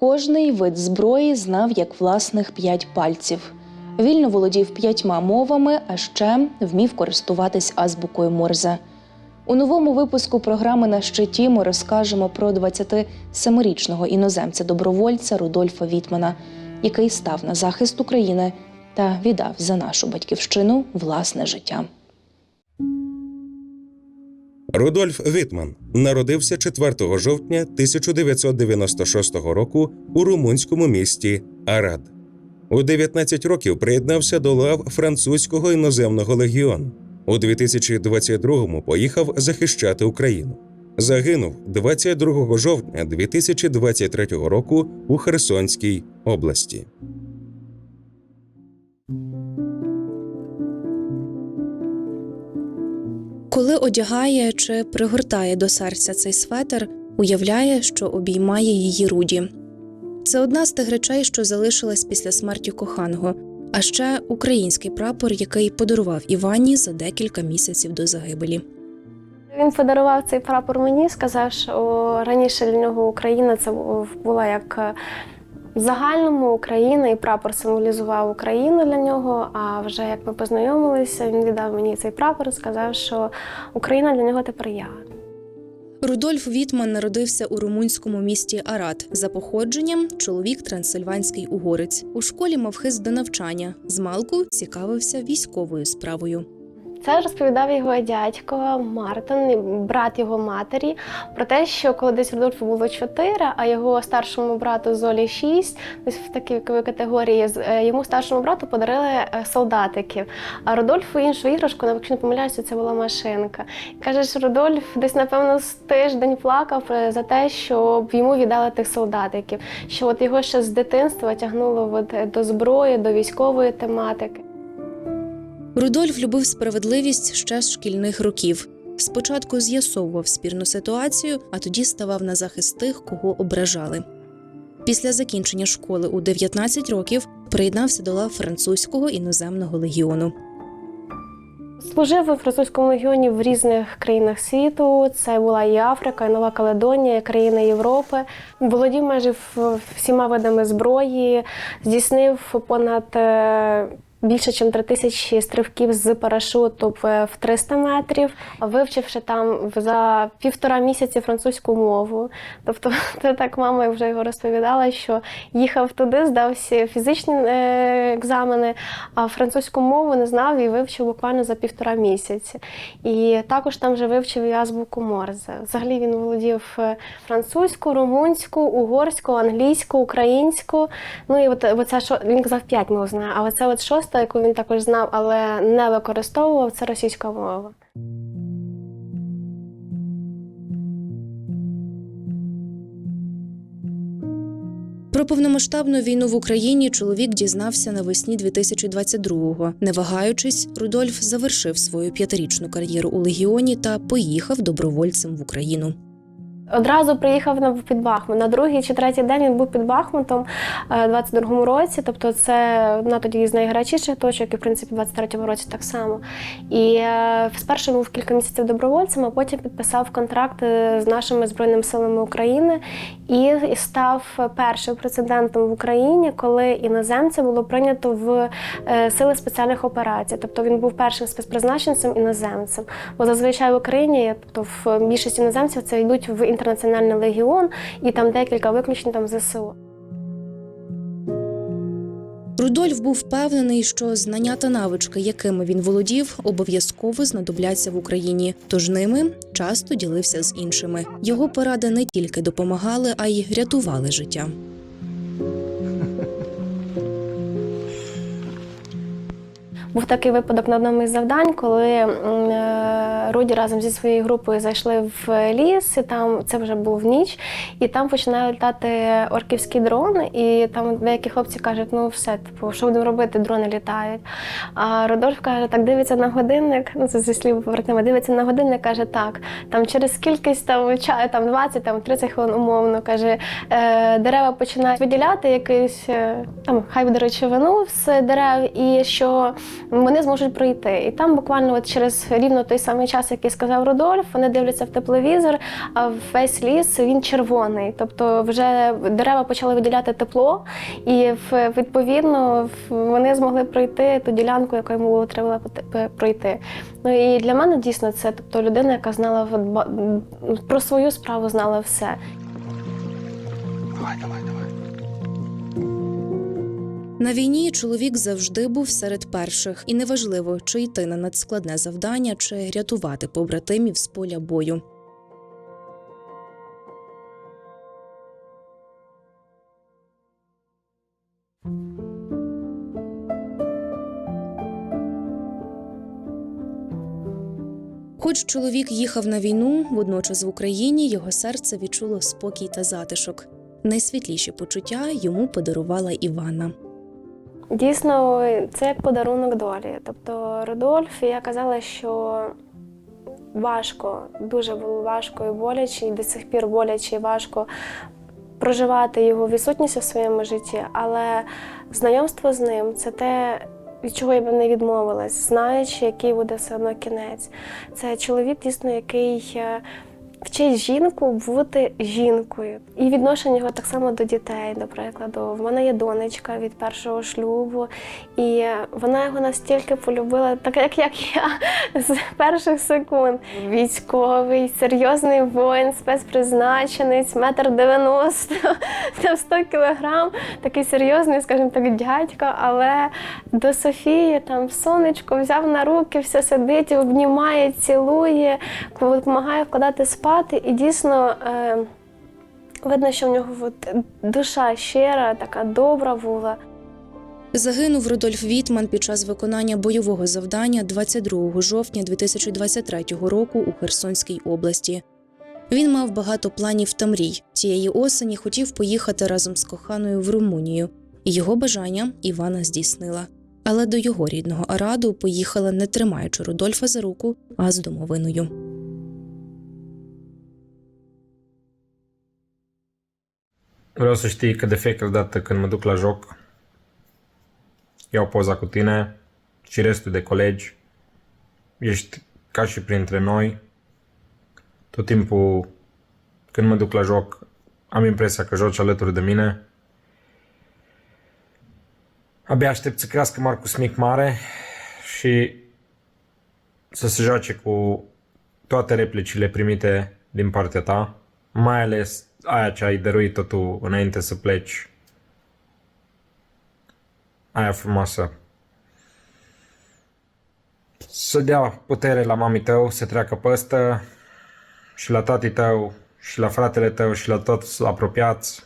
Кожний вид зброї знав як власних п'ять пальців. Вільно володів п'ятьма мовами, а ще вмів користуватись азбукою Морзе. У новому випуску програми на щиті ми розкажемо про 27-річного іноземця-добровольця Рудольфа Вітмана, який став на захист України та віддав за нашу батьківщину власне життя. Рудольф Вітман народився 4 жовтня 1996 року у румунському місті Арад. У 19 років приєднався до лав французького іноземного легіону. У 2022-му поїхав захищати Україну. Загинув 22 жовтня 2023 року у Херсонській області. Коли одягає чи пригортає до серця цей светр, уявляє, що обіймає її руді. Це одна з тих речей, що залишилась після смерті коханого, а ще український прапор, який подарував Іванні за декілька місяців до загибелі. Він подарував цей прапор мені, сказав, що раніше для нього Україна це була як в загальному Україна, і прапор символізував Україну для нього. А вже як ми познайомилися, він віддав мені цей прапор сказав, що Україна для нього тепер я. Рудольф Вітман народився у румунському місті Арат. За походженням чоловік трансильванський угорець. У школі мав хист до навчання. Змалку цікавився військовою справою. Це розповідав його дядько Мартин, брат його матері, про те, що коли десь Рудольфу було 4, а його старшому брату Золі 6, десь в такій віковій категорії, е, йому старшому брату подарили е, солдатиків. А Рудольфу іншу іграшку, якщо не помиляюся, це була машинка. І каже, що Рудольф десь, напевно, з тиждень плакав е, за те, щоб йому віддали тих солдатиків. Що от його ще з дитинства тягнуло от, до зброї, до військової тематики. Рудольф любив справедливість ще з шкільних років. Спочатку з'ясовував спірну ситуацію, а тоді ставав на захист тих, кого ображали. Після закінчення школи у 19 років приєднався до лав французького іноземного легіону. Служив у французькому легіоні в різних країнах світу. Це була і Африка, і Нова Каледонія, і країни Європи. Володів майже всіма видами зброї, здійснив понад е, більше, ніж 3 тисячі стрибків з парашуту в в 300 метрів, вивчивши там за півтора місяці французьку мову. Тобто, це так мама вже його розповідала, що їхав туди, здав всі фізичні е, екзамени, а французьку мову не знав і вивчив буквально за півтора місяці. І також там вже вивчив і азбуку Морзе. Взагалі він володів е, французьку, румунську, угорську, англійську, українську. Ну і от, оце, що він казав п'ять мов знає, а оце от шоста, яку він також знав, але не використовував, це російська мова. Про повномасштабну війну в Україні чоловік дізнався навесні 2022-го. Не вагаючись, Рудольф завершив свою п'ятирічну кар'єру у легіоні та поїхав добровольцем в Україну. Одразу приїхав на під Бахмут. На другий чи третій день він був під Бахмутом е, у 22-му році. Тобто, це одна тоді з найгарячіших точок, і в принципі в 23-му році так само. І е, спершу був кілька місяців добровольцем, а потім підписав контракт е, з нашими збройними силами України і став першим прецедентом в Україні, коли іноземця було прийнято в сили спеціальних операцій. Тобто він був першим спецпризначенцем іноземцем. Бо зазвичай в Україні, тобто в більшість іноземців це йдуть в інтернаціональний легіон, і там декілька виключень там ЗСУ. Рудольф був впевнений, що знання та навички, якими він володів, обов'язково знадобляться в Україні. Тож ними часто ділився з іншими. Його поради не тільки допомагали, а й рятували життя. Був такий випадок на одному із завдань, коли е, Руді разом зі своєю групою зайшли в ліс, і там це вже був ніч, і там починає літати орківський дрон, і там деякі хлопці кажуть, ну все, типу, що будемо робити, дрони літають. А Родольф каже, так дивиться на годинник, ну це зі слів побратима, дивиться на годинник, каже, так, там через кількість там, там 20, там 30 хвилин умовно, каже, е, дерева починають виділяти якийсь, е, там, хай буде речовину з дерев, і що вони зможуть пройти. І там буквально от через рівно той самий час. Час, який сказав Рудольф, вони дивляться в тепловізор, а весь ліс він червоний. Тобто вже дерева почали виділяти тепло, і відповідно вони змогли пройти ту ділянку, яку йому було треба пройти. Ну і для мене дійсно це тобто людина, яка знала про свою справу, знала все. На війні чоловік завжди був серед перших, і неважливо, чи йти на надскладне завдання, чи рятувати побратимів з поля бою. Хоч чоловік їхав на війну, водночас в Україні його серце відчуло спокій та затишок. Найсвітліші почуття йому подарувала Івана. Дійсно, це як подарунок долі. Тобто Рудольф, я казала, що важко, дуже було важко і боляче, і до сих пір боляче і важко проживати його відсутність у своєму житті, але знайомство з ним це те, від чого я б не відмовилась, знаючи, який буде все одно кінець. Це чоловік, дійсно, який е, вчить жінку бути жінкою. І відношення його так само до дітей, до прикладу. В мене є донечка від першого шлюбу, і вона його настільки полюбила, так як, як я з перших секунд. Військовий, серйозний воїн, спецпризначенець, метр дев'яносто, там 100 кілограм, такий серйозний, скажімо так, дядько, але до Софії там сонечко взяв на руки, все сидить, обнімає, цілує, допомагає вкладати спати. І дійсно е, видно, що в нього от, душа щира, така добра була. Загинув Рудольф Вітман під час виконання бойового завдання 22 жовтня 2023 року у Херсонській області. Він мав багато планів та мрій. Цієї осені хотів поїхати разом з коханою в Румунію, його бажання Івана здійснила. Але до його рідного Араду поїхала не тримаючи Рудольфа за руку, а з домовиною. Vreau să știi că de fiecare dată când mă duc la joc, iau poza cu tine și restul de colegi. Ești ca și printre noi. Tot timpul când mă duc la joc, am impresia că joci alături de mine. Abia aștept să crească Marcus mic mare și să se joace cu toate replicile primite din partea ta, mai ales aia ce ai dăruit-o tu înainte să pleci. Aia frumoasă. Să dea putere la mami tău să treacă păstă și la tati tău și la fratele tău și la toți apropiați.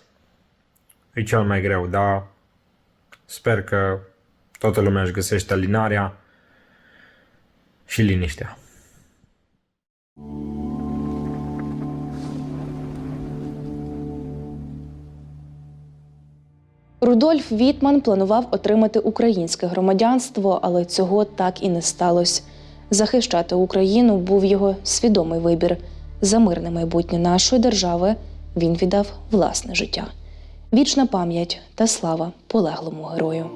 E cel mai greu, dar sper că toată lumea își găsește alinarea și liniștea. Рудольф Вітман планував отримати українське громадянство, але цього так і не сталося. Захищати Україну був його свідомий вибір. За мирне майбутнє нашої держави він віддав власне життя. Вічна пам'ять та слава полеглому герою.